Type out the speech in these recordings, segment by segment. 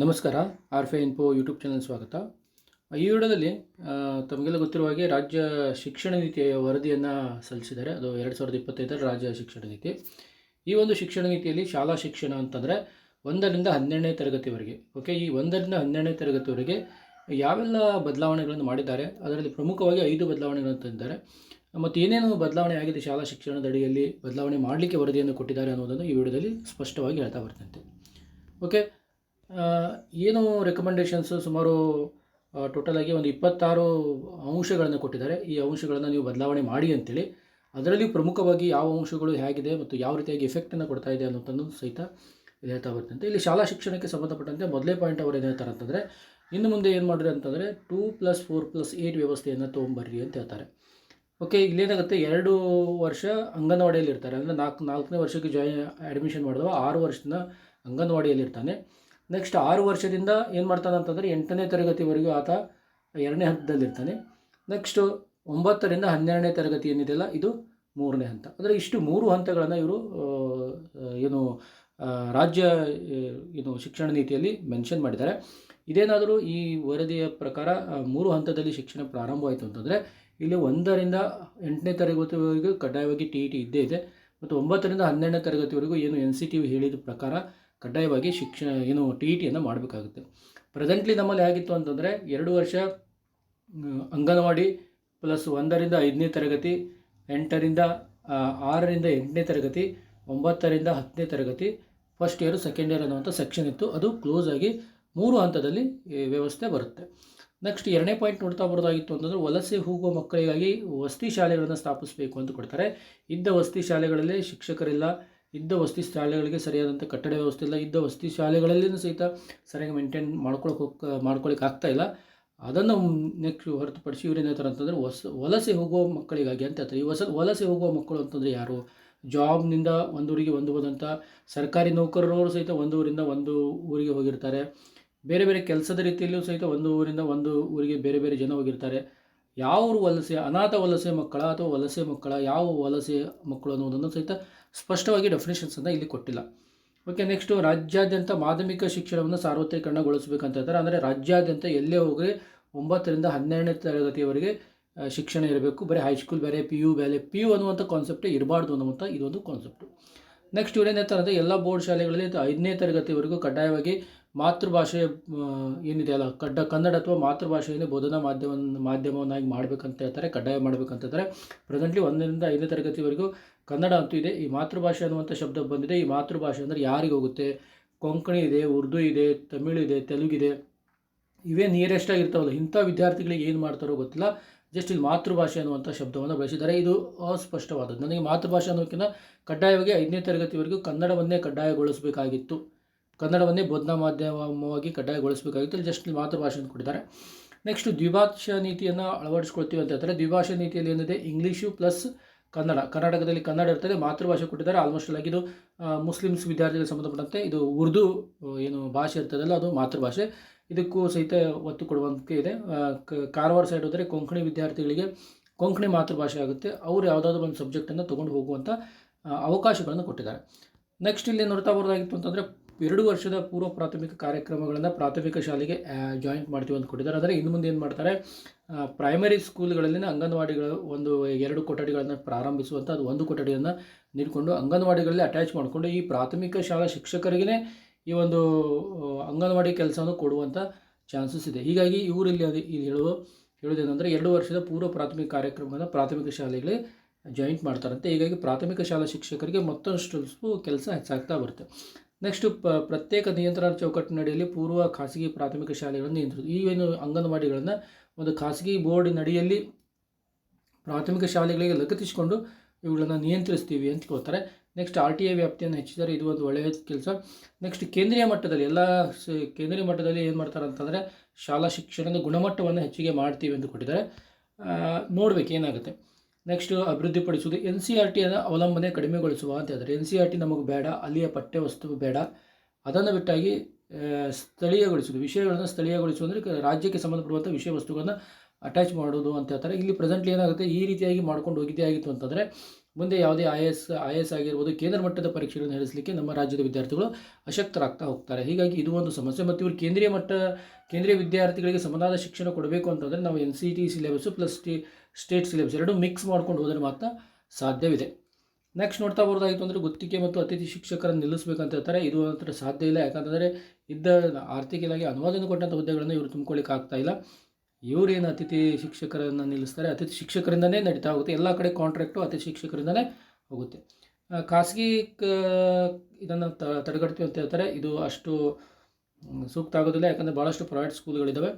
ನಮಸ್ಕಾರ R Fi Info YouTube channel ಸ್ವಾಗತ. ಈ ವಿಡಿಯೋದಲ್ಲಿ ತಮಗೆಲ್ಲ ಗೊತ್ತಿರುವ ಹಾಗೆ ರಾಜ್ಯ ಶಿಕ್ಷಣ ನೀತಿಯ ವರದಿಯನ್ನು ಸಲ್ಲಿಸಿದ್ದಾರೆ. ಅದು ಎರಡು ಸಾವಿರದ ಇಪ್ಪತ್ತೈದರ ರಾಜ್ಯ ಶಿಕ್ಷಣ ನೀತಿ. ಈ ಒಂದು ಶಿಕ್ಷಣ ನೀತಿಯಲ್ಲಿ ಶಾಲಾ ಶಿಕ್ಷಣ ಅಂತಂದರೆ ಒಂದರಿಂದ ಹನ್ನೆರಡನೇ ತರಗತಿವರೆಗೆ ಓಕೆ ಈ ಒಂದರಿಂದ ಹನ್ನೆರಡನೇ ತರಗತಿವರೆಗೆ ಯಾವೆಲ್ಲ ಬದಲಾವಣೆಗಳನ್ನು ಮಾಡಿದ್ದಾರೆ, ಅದರಲ್ಲಿ ಪ್ರಮುಖವಾಗಿ ಐದು ಬದಲಾವಣೆಗಳನ್ನು ತಂದಿದ್ದಾರೆ. ಮತ್ತು ಏನೇನು ಬದಲಾವಣೆ ಆಗಿದೆ ಶಾಲಾ ಶಿಕ್ಷಣದ ಅಡಿಯಲ್ಲಿ, ಬದಲಾವಣೆ ಮಾಡಲಿಕ್ಕೆ ವರದಿಯನ್ನು ಕೊಟ್ಟಿದ್ದಾರೆ ಅನ್ನೋದನ್ನು ಈ ವಿಡಿಯೋದಲ್ಲಿ ಸ್ಪಷ್ಟವಾಗಿ ಹೇಳ್ತಾ ಬರ್ತಂತೆ ಓಕೆ ಏನು ರೆಕಮೆಂಡೇಷನ್ಸು ಸುಮಾರು ಟೋಟಲ್ ಆಗಿ ಒಂದು ಇಪ್ಪತ್ತಾರು ಅಂಶಗಳನ್ನು ಕೊಟ್ಟಿದ್ದಾರೆ. ಈ ಅಂಶಗಳನ್ನು ನೀವು ಬದಲಾವಣೆ ಮಾಡಿ ಅಂತೇಳಿ. ಅದರಲ್ಲಿ ಪ್ರಮುಖವಾಗಿ ಯಾವ ಅಂಶಗಳು ಹೇಗಿದೆ ಮತ್ತು ಯಾವ ರೀತಿಯಾಗಿ ಎಫೆಕ್ಟನ್ನು ಕೊಡ್ತಾ ಇದೆ ಅನ್ನೋದನ್ನು ಸಹಿತ ಹೇಳ್ತಾ ಬರ್ತಂತೆ ಇಲ್ಲಿ ಶಾಲಾ ಶಿಕ್ಷಣಕ್ಕೆ ಸಂಬಂಧಪಟ್ಟಂತೆ ಮೊದಲೇ ಪಾಯಿಂಟ್ ಅವರು ಏನು ಹೇಳ್ತಾರೆ ಅಂತಂದರೆ, ಇನ್ನು ಮುಂದೆ ಏನು ಮಾಡಿರಿ ಅಂತಂದರೆ two plus four plus eight ವ್ಯವಸ್ಥೆಯನ್ನು ತೊಗೊಂಬರ್ರಿ ಅಂತ ಹೇಳ್ತಾರೆ. ಓಕೆ ಇಲ್ಲೇನಾಗುತ್ತೆ, ಎರಡು ವರ್ಷ ಅಂಗನವಾಡಿಯಲ್ಲಿ ಇರ್ತಾರೆ ಅಂದರೆ ನಾಲ್ಕು, ನಾಲ್ಕನೇ ವರ್ಷಕ್ಕೆ ಜಾಯಿನ್ ಅಡ್ಮಿಷನ್ ಮಾಡಿದವ, ಆರು ವರ್ಷದ ಅಂಗನವಾಡಿಯಲ್ಲಿ ಇರ್ತಾನೆ ನೆಕ್ಸ್ಟ್ ಆರು ವರ್ಷದಿಂದ ಏನು ಮಾಡ್ತಾನೆ ಅಂತಂದರೆ ಎಂಟನೇ ತರಗತಿವರೆಗೂ ಆತ ಎರಡನೇ ಹಂತದಲ್ಲಿರ್ತಾನೆ. ನೆಕ್ಸ್ಟು ಒಂಬತ್ತರಿಂದ ಹನ್ನೆರಡನೇ ತರಗತಿ ಏನಿದೆಯಲ್ಲ, ಇದು ಮೂರನೇ ಹಂತ. ಅಂದರೆ ಇಷ್ಟು ಮೂರು ಹಂತಗಳನ್ನು ಇವರು ಏನು ರಾಜ್ಯ ಏನು ಶಿಕ್ಷಣ ನೀತಿಯಲ್ಲಿ ಮೆನ್ಷನ್ ಮಾಡಿದ್ದಾರೆ. ಇದೇನಾದರೂ ಈ ವರದಿಯ ಪ್ರಕಾರ ಮೂರು ಹಂತದಲ್ಲಿ ಶಿಕ್ಷಣ ಪ್ರಾರಂಭವಾಯಿತು ಅಂತಂದರೆ ಇಲ್ಲಿ ಒಂದರಿಂದ ಎಂಟನೇ ತರಗತಿವರೆಗೂ ಕಡ್ಡಾಯವಾಗಿ ಟಿ ಇ ಟಿ ಇದ್ದೇ ಇದೆ. ಮತ್ತು ಒಂಬತ್ತರಿಂದ ಹನ್ನೆರಡನೇ ತರಗತಿವರೆಗೂ ಏನು ಎನ್ ಸಿ ಟಿ ಹೇಳಿದ ಪ್ರಕಾರ ಕಡ್ಡಾಯವಾಗಿ ಶಿಕ್ಷಣ, ಏನು ಟಿ ಇ ಟಿಯನ್ನು ಮಾಡಬೇಕಾಗುತ್ತೆ. ಪ್ರೆಸೆಂಟ್ಲಿ ನಮ್ಮಲ್ಲಿ ಆಗಿತ್ತು ಅಂತಂದರೆ ಎರಡು ವರ್ಷ ಅಂಗನವಾಡಿ ಪ್ಲಸ್ ಒಂದರಿಂದ ಐದನೇ ತರಗತಿ, ಎಂಟರಿಂದ ಆರರಿಂದ ಎಂಟನೇ ತರಗತಿ, ಒಂಬತ್ತರಿಂದ ಹತ್ತನೇ ತರಗತಿ ಫಸ್ಟ್ ಇಯರು ಸೆಕೆಂಡ್ ಇಯರ್ ಅನ್ನುವಂಥ ಸೆಕ್ಷನ್ ಇತ್ತು. ಅದು ಕ್ಲೋಸ್ ಆಗಿ ಮೂರು ಹಂತದಲ್ಲಿ ವ್ಯವಸ್ಥೆ ಬರುತ್ತೆ. ನೆಕ್ಸ್ಟ್ ಎರಡನೇ ಪಾಯಿಂಟ್ ನೋಡ್ತಾ ಬರೋದಾಗಿತ್ತು ಅಂತಂದರೆ ವಲಸೆ ಹೋಗುವ ಮಕ್ಕಳಿಗಾಗಿ ವಸತಿ ಶಾಲೆಗಳನ್ನು ಸ್ಥಾಪಿಸಬೇಕು ಅಂತ ಕೊಡ್ತಾರೆ. ಇದ್ದ ವಸತಿ ಶಾಲೆಗಳಲ್ಲಿ ಶಿಕ್ಷಕರಿಲ್ಲ ಇದ್ದ ವಸತಿ ಶಾಲೆಗಳಿಗೆ ಸರಿಯಾದಂಥ ಕಟ್ಟಡ ವ್ಯವಸ್ಥೆ ಇಲ್ಲ. ಇದ್ದ ವಸತಿ ಶಾಲೆಗಳಲ್ಲಿನೂ ಸಹಿತ ಸರಿಯಾಗಿ ಮೇಂಟೈನ್ ಮಾಡ್ಕೊಳಕ್ಕೆ ಹೋಗ್ ಮಾಡ್ಕೊಳಕ್ಕೆ ಆಗ್ತಾ ಇಲ್ಲ. ಅದನ್ನು ನೆಕ್ಸ್ಟ್ ಹೊರತುಪಡಿಸಿ ಇವ್ರೇನು ಹೇಳ್ತಾರೆ ಅಂತಂದರೆ ವಸ ವಲಸೆ ಹೋಗುವ ಮಕ್ಕಳಿಗಾಗಿ ಅಂತ ಹೇಳ್ತಾರೆ. ಈ ವಸ ವಲಸೆ ಹೋಗುವ ಮಕ್ಕಳು ಅಂತಂದರೆ ಯಾರು? ಜಾಬ್ನಿಂದ ಒಂದು ಊರಿಗೆ ಒಂದು ಹೋದಂಥ ಸರ್ಕಾರಿ ನೌಕರರವರು ಸಹಿತ ಒಂದು ಊರಿಂದ ಒಂದು ಊರಿಗೆ ಹೋಗಿರ್ತಾರೆ. ಬೇರೆ ಬೇರೆ ಕೆಲಸದ ರೀತಿಯಲ್ಲೂ ಸಹಿತ ಒಂದು ಊರಿಂದ ಒಂದು ಊರಿಗೆ ಬೇರೆ ಬೇರೆ ಜನ ಹೋಗಿರ್ತಾರೆ. ಯಾವ ವಲಸೆ, ಅನಾಥ ವಲಸೆ ಮಕ್ಕಳ ಅಥವಾ ವಲಸೆ ಮಕ್ಕಳ, ಯಾವ ವಲಸೆ ಮಕ್ಕಳು ಅನ್ನೋದನ್ನು ಸಹಿತ ಸ್ಪಷ್ಟವಾಗಿ ಡೆಫಿನೇಷನ್ಸನ್ನು ಇಲ್ಲಿ ಕೊಟ್ಟಿಲ್ಲ. ಓಕೆ ನೆಕ್ಸ್ಟು ರಾಜ್ಯಾದ್ಯಂತ ಮಾಧ್ಯಮಿಕ ಶಿಕ್ಷಣವನ್ನು ಸಾರ್ವತ್ರೀಕರಣಗೊಳಿಸಬೇಕಂತ ಹೇಳ್ತಾರೆ ಅಂದರೆ ರಾಜ್ಯಾದ್ಯಂತ ಎಲ್ಲೇ ಹೋಗಿ ಒಂಬತ್ತರಿಂದ ಹನ್ನೆರಡನೇ ತರಗತಿಯವರೆಗೆ ಶಿಕ್ಷಣ ಇರಬೇಕು. ಬರೀ ಹೈಸ್ಕೂಲ್ ಬೇರೆ ಪಿ ಯು ಬೇರೆ ಪಿ ಯು ಅನ್ನುವಂಥ ಕಾನ್ಸೆಪ್ಟೇ ಇರಬಾರ್ದು ಅನ್ನುವಂಥ ಇದೊಂದು ಕಾನ್ಸೆಪ್ಟು ನೆಕ್ಸ್ಟ್ ಇವ್ರೇನು ಹೇಳ್ತಾರೆ ಅಂದರೆ, ಎಲ್ಲ ಬೋರ್ಡ್ ಶಾಲೆಗಳಲ್ಲಿ ಐದನೇ ತರಗತಿವರೆಗೂ ಕಡ್ಡಾಯವಾಗಿ ಮಾತೃಭಾಷೆ ಏನಿದೆಯಲ್ಲ ಕಡ್ಡ, ಕನ್ನಡ ಅಥವಾ ಮಾತೃಭಾಷೆಯನ್ನು ಬೋಧನಾ ಮಾಧ್ಯಮ ಮಾಧ್ಯಮವನ್ನಾಗಿ ಮಾಡಬೇಕಂತ ಹೇಳ್ತಾರೆ, ಕಡ್ಡಾಯ ಮಾಡಬೇಕಂತ ಹೇಳ್ತಾರೆ. ಪ್ರೆಸೆಂಟ್ಲಿ ಒಂದರಿಂದ ಐದನೇ ತರಗತಿವರೆಗೂ ಕನ್ನಡ ಅಂತೂ ಇದೆ. ಈ ಮಾತೃಭಾಷೆ ಅನ್ನುವಂಥ ಶಬ್ದ ಬಂದಿದೆ. ಈ ಮಾತೃಭಾಷೆ ಅಂದರೆ ಯಾರಿಗೆ ಹೋಗುತ್ತೆ? ಕೊಂಕಣಿ ಇದೆ, ಉರ್ದು ಇದೆ, ತಮಿಳು ಇದೆ ತೆಲುಗಿದೆ ಇವೇ ನಿಯರೆಸ್ಟ್ ಆಗಿರ್ತಾವಲ್ಲ ಇಂಥ ವಿದ್ಯಾರ್ಥಿಗಳಿಗೆ ಏನು ಮಾಡ್ತಾರೋ ಗೊತ್ತಿಲ್ಲ. ಜಸ್ಟ್ ಇಲ್ಲಿ ಮಾತೃಭಾಷೆ ಅನ್ನುವಂಥ ಶಬ್ದವನ್ನು ಬಳಸಿದ್ದಾರೆ. ಇದು ಅಸ್ಪಷ್ಟವಾದದ್ದು. ನನಗೆ ಮಾತೃಭಾಷೆ ಅನ್ನೋಕ್ಕಿಂತ ಕಡ್ಡಾಯವಾಗಿ ಐದನೇ ತರಗತಿವರೆಗೂ ಕನ್ನಡವನ್ನೇ ಕಡ್ಡಾಯಗೊಳಿಸಬೇಕಾಗಿತ್ತು. ಕನ್ನಡವನ್ನೇ ಬೋಧನಾ ಮಾಧ್ಯಮವಾಗಿ ಕಡ್ಡಾಯಗೊಳಿಸಬೇಕಾಗಿತ್ತು. ಜಸ್ಟ್ ಇಲ್ಲಿ ಮಾತೃಭಾಷೆ ಅಂತ ಕೊಟ್ಟಿದ್ದಾರೆ. ನೆಕ್ಸ್ಟ್ ದ್ವಿಭಾಷಾ ನೀತಿಯನ್ನು ಅಳವಡಿಸ್ಕೊಳ್ತೀವಿ ಅಂತ ಹೇಳ್ತಾರೆ. ದ್ವಿಭಾಷಾ ನೀತಿಯಲ್ಲಿ ಏನಿದೆ? ಇಂಗ್ಲೀಷು ಪ್ಲಸ್ ಕನ್ನಡ, ಕರ್ನಾಟಕದಲ್ಲಿ ಕನ್ನಡ ಇರ್ತದೆ, ಮಾತೃಭಾಷೆ ಕೊಟ್ಟಿದ್ದಾರೆ ಆಲ್ಮೋಸ್ಟ್ ಲೈಕ್ ಇದು ಮುಸ್ಲಿಮ್ಸ್ ವಿದ್ಯಾರ್ಥಿಗಳಿಗೆ ಸಂಬಂಧಪಟ್ಟಂತೆ ಇದು ಉರ್ದು ಏನು ಭಾಷೆ ಇರ್ತದಲ್ಲ, ಅದು ಮಾತೃಭಾಷೆ. ಇದಕ್ಕೂ ಸಹಿತ ಒತ್ತು ಕೊಡುವಂತೆ ಇದೆ. ಕಾರವಾರ ಸೈಡ್ ಹೋದರೆ ಕೊಂಕಣಿ ವಿದ್ಯಾರ್ಥಿಗಳಿಗೆ ಕೊಂಕಣಿ ಮಾತೃಭಾಷೆ ಆಗುತ್ತೆ. ಅವರು ಯಾವುದಾದ್ರೂ ಒಂದು ಸಬ್ಜೆಕ್ಟನ್ನು ತೊಗೊಂಡು ಹೋಗುವಂಥ ಅವಕಾಶಗಳನ್ನು ಕೊಟ್ಟಿದ್ದಾರೆ. ನೆಕ್ಸ್ಟ್ ಇಲ್ಲಿ ನೋಡ್ತಾ ಬರೋದಾಗಿತ್ತು ಅಂತಂದರೆ ಎರಡು ವರ್ಷದ ಪೂರ್ವ ಪ್ರಾಥಮಿಕ ಕಾರ್ಯಕ್ರಮಗಳನ್ನು ಪ್ರಾಥಮಿಕ ಶಾಲೆಗೆ ಜಾಯಿಂಟ್ ಮಾಡ್ತೀವಿ ಅಂತ ಕೊಟ್ಟಿದ್ದಾರೆ. ಆದರೆ ಇನ್ನು ಮುಂದೆ ಏನು ಮಾಡ್ತಾರೆ ಪ್ರೈಮರಿ ಸ್ಕೂಲ್ಗಳಲ್ಲಿನ ಅಂಗನವಾಡಿಗಳು ಒಂದು ಎರಡು ಕೊಠಡಿಗಳನ್ನು ಪ್ರಾರಂಭಿಸುವಂಥ ಅದು ಒಂದು ಕೊಠಡಿಯನ್ನು ನೀಡಿಕೊಂಡು ಅಂಗನವಾಡಿಗಳಲ್ಲಿ ಅಟ್ಯಾಚ್ ಮಾಡಿಕೊಂಡು ಈ ಪ್ರಾಥಮಿಕ ಶಾಲಾ ಶಿಕ್ಷಕರಿಗೇ ಈ ಒಂದು ಅಂಗನವಾಡಿ ಕೆಲಸವನ್ನು ಕೊಡುವಂಥ ಚಾನ್ಸಸ್ ಇದೆ. ಹೀಗಾಗಿ ಇವರಲ್ಲಿ ಅದು ಇಲ್ಲಿ ಹೇಳುವ ಹೇಳೋದೇನೆಂದರೆ ಎರಡು ವರ್ಷದ ಪೂರ್ವ ಪ್ರಾಥಮಿಕ ಕಾರ್ಯಕ್ರಮವನ್ನು ಪ್ರಾಥಮಿಕ ಶಾಲೆಗಳಿಗೆ ಜಾಯಿಂಟ್ ಮಾಡ್ತಾರಂತೆ. ಹೀಗಾಗಿ ಪ್ರಾಥಮಿಕ ಶಾಲಾ ಶಿಕ್ಷಕರಿಗೆ ಮತ್ತಷ್ಟು ಸ್ವಲ್ಪ ಕೆಲಸ ಹೆಚ್ಚಾಗ್ತಾ ಬರುತ್ತೆ. ನೆಕ್ಸ್ಟು ಪ, ಪ್ರತ್ಯೇಕ ನಿಯಂತ್ರಣ ಚೌಕಟ್ಟಿನಡಿಯಲ್ಲಿ ಪೂರ್ವ ಖಾಸಗಿ ಪ್ರಾಥಮಿಕ ಶಾಲೆಗಳನ್ನು ನಿಯಂತ್ರಿಸಿ ಈ ಏನು ಅಂಗನವಾಡಿಗಳನ್ನು ಒಂದು ಖಾಸಗಿ ಬೋರ್ಡಿನಡಿಯಲ್ಲಿ ಪ್ರಾಥಮಿಕ ಶಾಲೆಗಳಿಗೆ ಲಗತ್ತಿಸಿಕೊಂಡು ಇವುಗಳನ್ನು ನಿಯಂತ್ರಿಸ್ತೀವಿ ಅಂತ ಹೇಳ್ತಾರೆ. ನೆಕ್ಸ್ಟ್ ಆರ್ ಟಿ ಐ ವ್ಯಾಪ್ತಿಯನ್ನು ಹೆಚ್ಚಿದರೆ ಇದು ಒಂದು ಒಳ್ಳೆಯ ಕೆಲಸ. ನೆಕ್ಸ್ಟ್ ಕೇಂದ್ರೀಯ ಮಟ್ಟದಲ್ಲಿ, ಎಲ್ಲ ಕೇಂದ್ರೀಯ ಮಟ್ಟದಲ್ಲಿ ಏನು ಮಾಡ್ತಾರೆ ಅಂತಂದರೆ ಶಾಲಾ ಶಿಕ್ಷಣದ ಗುಣಮಟ್ಟವನ್ನು ಹೆಚ್ಚಿಗೆ ಮಾಡ್ತೀವಿ ಅಂತ ಕೊಟ್ಟಿದ್ದಾರೆ ನೋಡ್ಬೇಕು ಏನಾಗುತ್ತೆ. ನೆಕ್ಸ್ಟ್ ಅಭಿವೃದ್ಧಿಪಡಿಸುವುದು. ಎನ್ ಸಿ ಆರ್ ಟಿಯನ್ನು ಅವಲಂಬನೆ ಕಡಿಮೆಗೊಳಿಸುವ ಅಂತ ಹೇಳ್ತಾರೆ ಎನ್ ಸಿ ಆರ್ ಟಿ ನಮಗೆ ಬೇಡ, ಅಲ್ಲಿಯ ಪಠ್ಯ ವಸ್ತು ಬೇಡ. ಅದನ್ನು ಬಿಟ್ಟಾಗಿ ಸ್ಥಳೀಯಗೊಳಿಸುವುದು. ವಿಷಯಗಳನ್ನು ಸ್ಥಳೀಯಗೊಳಿಸುವುದು ಅಂದರೆ ರಾಜ್ಯಕ್ಕೆ ಸಂಬಂಧಪಡುವಂಥ ವಿಷಯ ವಸ್ತುಗಳನ್ನು ಅಟ್ಯಾಚ್ ಮಾಡೋದು ಅಂತ ಹೇಳ್ತಾರೆ. ಇಲ್ಲಿ ಪ್ರೆಸೆಂಟ್ಲಿ ಏನಾಗುತ್ತೆ? ಈ ರೀತಿಯಾಗಿ ಮಾಡ್ಕೊಂಡು ಹೋಗಿದ್ದೇ ಆಗಿತ್ತು ಅಂತಂದರೆ, ಮುಂದೆ ಯಾವುದೇ ಐ ಎಸ್ ಐ ಎಸ್ ಆಗಿರ್ಬೋದು, ಕೇಂದ್ರ ಮಟ್ಟದ ಪರೀಕ್ಷೆಗಳನ್ನು ನಡೆಸಲಿಕ್ಕೆ ನಮ್ಮ ರಾಜ್ಯದ ವಿದ್ಯಾರ್ಥಿಗಳು ಅಶಕ್ತರಾಗ್ತಾ ಹೋಗ್ತಾರೆ. ಹೀಗಾಗಿ ಇದು ಒಂದು ಸಮಸ್ಯೆ. ಮತ್ತು ಇವರು ಕೇಂದ್ರೀಯ ಮಟ್ಟ, ಕೇಂದ್ರೀಯ ವಿದ್ಯಾರ್ಥಿಗಳಿಗೆ ಸಮನಾದ ಶಿಕ್ಷಣ ಕೊಡಬೇಕು ಅಂತಂದರೆ ನಾವು N C T syllabus plus the state syllabus ಎರಡೂ ಮಿಕ್ಸ್ ಮಾಡ್ಕೊಂಡು ಹೋದರೆ ಮಾತ್ರ ಸಾಧ್ಯವಿದೆ. ನೆಕ್ಸ್ಟ್ ನೋಡ್ತಾ ಬರೋದಾಯಿತು ಅಂದರೆ ಗುತ್ತಿಗೆ ಮತ್ತು ಅತಿಥಿ ಶಿಕ್ಷಕರನ್ನು ನಿಲ್ಲಿಸಬೇಕಂತ ಹೇಳ್ತಾರೆ. ಇದು ಮಾತ್ರ ಸಾಧ್ಯ ಇಲ್ಲ. ಯಾಕಂತಂದರೆ ಇದ್ದ ಆರ್ಥಿಕ ಇಲಾಖೆ ಅನುವಾದನೆ ಕೊಟ್ಟಂಥ ಹುದ್ದೆಗಳನ್ನು ಇವರು ತುಂಬಿಕೊಳ್ಳಿಕ್ಕೆ ಆಗ್ತಾ ಇಲ್ಲ. ಇವರೇನು ಅತಿಥಿ ಶಿಕ್ಷಕರನ್ನು ನಿಲ್ಲಿಸ್ತಾರೆ? ಅತಿಥಿ ಶಿಕ್ಷಕರಿಂದನೇ ನಡೀತಾ ಹೋಗುತ್ತೆ. ಎಲ್ಲ ಕಡೆ ಕಾಂಟ್ರಾಕ್ಟು ಅತಿಥಿ ಶಿಕ್ಷಕರಿಂದಲೇ ಹೋಗುತ್ತೆ. ಖಾಸಗಿ ಇದನ್ನು ತಡೆಗಟ್ತೀವಿ ಅಂತ ಹೇಳ್ತಾರೆ. ಇದು ಅಷ್ಟು ಸೂಕ್ತ ಆಗೋದಿಲ್ಲ. ಯಾಕಂದರೆ ಭಾಳಷ್ಟು ಪ್ರೈವೇಟ್ ಸ್ಕೂಲ್ಗಳಿದ್ದಾವೆ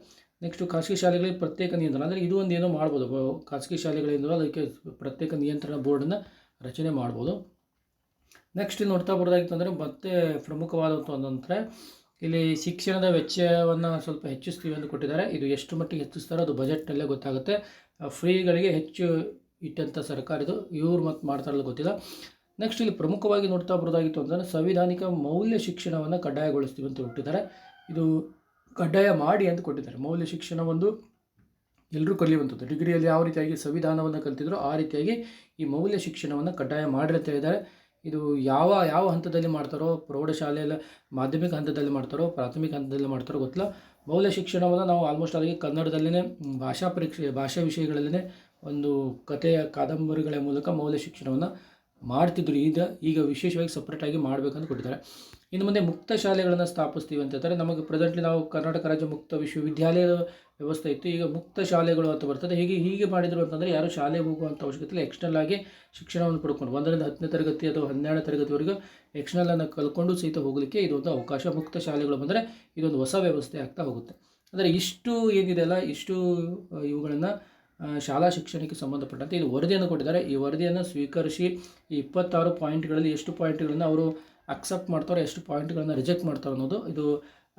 ನೆಕ್ಸ್ಟು ಖಾಸಗಿ ಶಾಲೆಗಳಿಗೆ ಪ್ರತ್ಯೇಕ ನಿಯಂತ್ರಣ. ಅಂದರೆ ಇದು ಒಂದು ಏನೋ ಮಾಡ್ಬೋದು. ಖಾಸಗಿ ಶಾಲೆಗಳಿಂದ ಅದಕ್ಕೆ ಪ್ರತ್ಯೇಕ ನಿಯಂತ್ರಣ ಬೋರ್ಡನ್ನು ರಚನೆ ಮಾಡ್ಬೋದು. ನೆಕ್ಸ್ಟ್ ಇಲ್ಲಿ ನೋಡ್ತಾ ಬರೋದಾಗಿತ್ತು ಅಂದರೆ ಮತ್ತೆ ಪ್ರಮುಖವಾದಂಥ ಒಂದಂದರೆ ಇಲ್ಲಿ ಶಿಕ್ಷಣದ ವೆಚ್ಚವನ್ನು ಸ್ವಲ್ಪ ಹೆಚ್ಚಿಸ್ತೀವಿ ಅಂತ ಕೊಟ್ಟಿದ್ದಾರೆ. ಇದು ಎಷ್ಟು ಮಟ್ಟಿಗೆ ಹೆಚ್ಚಿಸ್ತಾರೋ ಅದು ಬಜೆಟ್ನಲ್ಲೇ ಗೊತ್ತಾಗುತ್ತೆ. ಫ್ರೀಗಳಿಗೆ ಹೆಚ್ಚು ಇಟ್ಟಂಥ ಸರ್ಕಾರ ಇದು ಇವ್ರು ಮತ್ತು ಮಾಡ್ತಾರಲ್ಲ ಗೊತ್ತಿಲ್ಲ. ನೆಕ್ಸ್ಟ್ ಇಲ್ಲಿ ಪ್ರಮುಖವಾಗಿ ನೋಡ್ತಾ ಬರೋದಾಗಿತ್ತು ಅಂತಂದರೆ ಸಂವಿಧಾನಿಕ ಮೌಲ್ಯ ಶಿಕ್ಷಣವನ್ನು ಕಡ್ಡಾಯಗೊಳಿಸ್ತೀವಿ ಅಂತ ಕೊಟ್ಟಿದ್ದಾರೆ. ಇದು ಕಡ್ಡಾಯ ಮಾಡಿ ಅಂತ ಕೊಟ್ಟಿದ್ದಾರೆ. ಮೌಲ್ಯ ಶಿಕ್ಷಣ ಒಂದು ಎಲ್ಲರೂ ಕಲಿಯುವಂಥದ್ದು. ಡಿಗ್ರಿಯಲ್ಲಿ ಯಾವ ರೀತಿಯಾಗಿ ಸಂವಿಧಾನವನ್ನು ಕಲಿತಿದ್ರು ಆ ರೀತಿಯಾಗಿ ಈ ಮೌಲ್ಯ ಶಿಕ್ಷಣವನ್ನು ಕಡ್ಡಾಯ ಮಾಡಿರ್ತಾ ಇದ್ದಾರೆ. ಇದು ಯಾವ ಯಾವ ಹಂತದಲ್ಲಿ ಮಾಡ್ತಾರೋ, ಪ್ರೌಢಶಾಲೆಯಲ್ಲಿ ಮಾಧ್ಯಮಿಕ ಹಂತದಲ್ಲಿ ಮಾಡ್ತಾರೋ, ಪ್ರಾಥಮಿಕ ಹಂತದಲ್ಲಿ ಮಾಡ್ತಾರೋ ಗೊತ್ತಿಲ್ಲ. ಮೌಲ್ಯ ಶಿಕ್ಷಣವನ್ನು ನಾವು ಆಲ್ಮೋಸ್ಟ್ ಆಗಿ ಕನ್ನಡದಲ್ಲೇ ಭಾಷಾ ಪರೀಕ್ಷೆ, ಭಾಷಾ ವಿಷಯಗಳಲ್ಲೇ ಒಂದು ಕಥೆಯ ಕಾದಂಬರಿಗಳ ಮೂಲಕ ಮೌಲ್ಯ ಶಿಕ್ಷಣವನ್ನು ಮಾಡ್ತಿದ್ರು. ಈಗ ಈಗ ವಿಶೇಷವಾಗಿ ಸಪ್ರೇಟಾಗಿ ಮಾಡಬೇಕಂತ ಕೊಟ್ಟಿದ್ದಾರೆ. ಇನ್ನು ಮುಂದೆ ಮುಕ್ತ ಶಾಲೆಗಳನ್ನು ಸ್ಥಾಪಿಸ್ತೀವಿ ಅಂತ ಹೇಳ್ತಾರೆ. ನಮಗೆ ಪ್ರೆಸೆಂಟ್ಲಿ ನಾವು ಕರ್ನಾಟಕ ರಾಜ್ಯ ಮುಕ್ತ ವಿಶ್ವವಿದ್ಯಾಲಯದ ವ್ಯವಸ್ಥೆ ಇತ್ತು. ಈಗ ಮುಕ್ತ ಶಾಲೆಗಳು ಅಂತ ಬರ್ತದೆ. ಹೀಗೆ ಹೀಗೆ ಮಾಡಿದರು ಅಂತಂದರೆ ಯಾರು ಶಾಲೆಗೆ ಹೋಗುವಂಥ ಅವಶ್ಯಕತೆ ಇಲ್ಲ. ಎಕ್ಸ್ಟರ್ನಲ್ ಆಗಿ ಶಿಕ್ಷಣವನ್ನು ಪಡ್ಕೊಂಡು ಒಂದರಿಂದ ಹತ್ತನೇ ತರಗತಿ ಅಥವಾ ಹನ್ನೆರಡನೇ ತರಗತಿವರೆಗೂ ಎಕ್ಸ್ಟರ್ನಲನ್ನು ಕಲ್ಕೊಂಡು ಸಹಿತ ಹೋಗಲಿಕ್ಕೆ ಇದೊಂದು ಅವಕಾಶ. ಮುಕ್ತ ಶಾಲೆಗಳು ಬಂದರೆ ಇದೊಂದು ಹೊಸ ವ್ಯವಸ್ಥೆ ಆಗ್ತಾ ಹೋಗುತ್ತೆ. ಅಂದರೆ ಇಷ್ಟು ಏನಿದೆ ಅಲ್ಲ, ಇಷ್ಟು ಇವುಗಳನ್ನು ಶಾಲಾ ಶಿಕ್ಷಣಕ್ಕೆ ಸಂಬಂಧಪಟ್ಟಂತೆ ಇಲ್ಲಿ ವರದಿಯನ್ನು ಕೊಟ್ಟಿದ್ದಾರೆ. ಈ ವರದಿಯನ್ನು ಸ್ವೀಕರಿಸಿ ಈ ಇಪ್ಪತ್ತಾರು ಪಾಯಿಂಟ್ಗಳಲ್ಲಿ ಎಷ್ಟು ಪಾಯಿಂಟ್ಗಳನ್ನು ಅವರು ಅಕ್ಸೆಪ್ಟ್ ಮಾಡ್ತಾರೆ ಎಷ್ಟು ಪಾಯಿಂಟ್ಗಳನ್ನು ರಿಜೆಕ್ಟ್ ಮಾಡ್ತಾರೆ ಅನ್ನೋದು ಇದು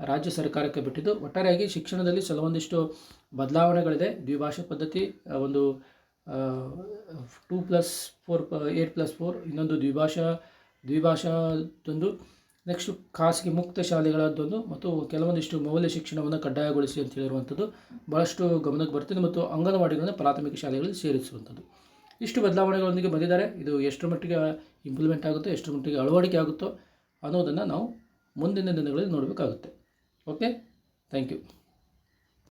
ರಾಜ್ಯ ಸರ್ಕಾರಕ್ಕೆ ಬಿಟ್ಟಿದ್ದು. ಒಟ್ಟಾರೆಯಾಗಿ ಶಿಕ್ಷಣದಲ್ಲಿ ಕೆಲವೊಂದಿಷ್ಟು ಬದಲಾವಣೆಗಳಿದೆ. ದ್ವಿಭಾಷಾ ಪದ್ಧತಿ ಒಂದು two plus four eight plus four ಇನ್ನೊಂದು ದ್ವಿಭಾಷಾ, ದ್ವಿಭಾಷಾದೊಂದು ನೆಕ್ಸ್ಟು ಖಾಸಗಿ ಮುಕ್ತ ಶಾಲೆಗಳಾದ್ದೊಂದು ಮತ್ತು ಕೆಲವೊಂದಿಷ್ಟು ಮೌಲ್ಯ ಶಿಕ್ಷಣವನ್ನು ಕಡ್ಡಾಯಗೊಳಿಸಿ ಅಂತ ಹೇಳಿರುವಂಥದ್ದು ಭಾಳಷ್ಟು ಗಮನಕ್ಕೆ ಬರ್ತದೆ ಮತ್ತು ಅಂಗನವಾಡಿಗಳನ್ನು ಪ್ರಾಥಮಿಕ ಶಾಲೆಗಳಲ್ಲಿ ಸೇರಿಸುವಂಥದ್ದು. ಇಷ್ಟು ಬದಲಾವಣೆಗಳೊಂದಿಗೆ ಬಂದಿದ್ದಾರೆ. ಇದು ಎಷ್ಟು ಮಟ್ಟಿಗೆ ಇಂಪ್ಲಿಮೆಂಟ್ ಆಗುತ್ತೋ ಎಷ್ಟು ಮಟ್ಟಿಗೆ ಅಳವಡಿಕೆ ಆಗುತ್ತೋ ಅನ್ನೋದನ್ನು ನಾವು ಮುಂದಿನ ದಿನಗಳಲ್ಲಿ ನೋಡಬೇಕಾಗುತ್ತೆ. Okay thank you